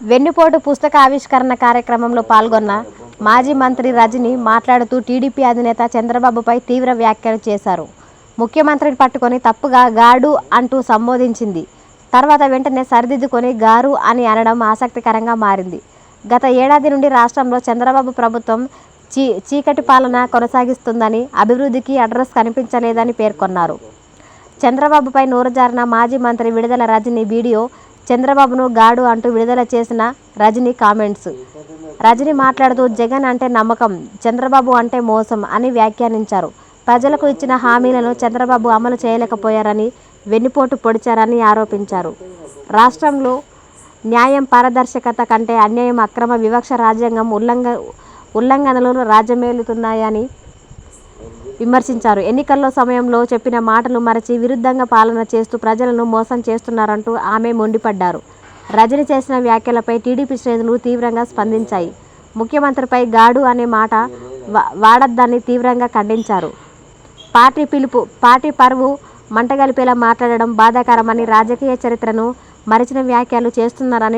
వెన్నుపోటు పుస్తక ఆవిష్కరణ కార్యక్రమంలో పాల్గొన్న మాజీ మంత్రి రజని మాట్లాడుతూ టీడీపీ అధినేత చంద్రబాబుపై తీవ్ర వ్యాఖ్యలు చేశారు. ముఖ్యమంత్రిని పట్టుకొని తప్పుగా గాడు అంటూ సంబోధించింది. తర్వాత వెంటనే సరిదిద్దుకొని గారు అని అనడం ఆసక్తికరంగా మారింది. గత ఏడాది నుండి రాష్ట్రంలో చంద్రబాబు ప్రభుత్వం చీ చీకటి పాలన కొనసాగిస్తుందని అభివృద్ధికి అడ్రస్ కనిపించలేదని పేర్కొన్నారు. చంద్రబాబుపై నూరజారిన మాజీ మంత్రి విడుదల రజని వీడియో చంద్రబాబును గాడు అంటూ విడుదల చేసిన రజని కామెంట్స్. రజని మాట్లాడుతూ జగన్ అంటే నమ్మకం చంద్రబాబు అంటే మోసం అని వ్యాఖ్యానించారు. ప్రజలకు ఇచ్చిన హామీలను చంద్రబాబు అమలు చేయలేకపోయారని వెన్నుపోటు పొడిచారని ఆరోపించారు. రాష్ట్రంలో న్యాయం పారదర్శకత కంటే అన్యాయం అక్రమ వివక్ష రాజ్యాంగం ఉల్లంఘ ఉల్లంఘనలు రాజ్యమేలుతున్నాయని విమర్శించారు. ఎన్నికల్లో సమయంలో చెప్పిన మాటలు మరచి విరుద్ధంగా పాలన చేస్తూ ప్రజలను మోసం చేస్తున్నారంటూ ఆమె మొండిపడ్డారు. రజని చేసిన వ్యాఖ్యలపై టీడీపీ శ్రేణులు తీవ్రంగా స్పందించాయి. ముఖ్యమంత్రిపై గాడు అనే మాట వాడద్దని తీవ్రంగా ఖండించారు. పార్టీ పిలుపు పార్టీ పరువు మంటగలిపేలా మాట్లాడడం బాధాకరమని రాజకీయ చరిత్రను మరిచిన వ్యాఖ్యలు చేస్తున్నారని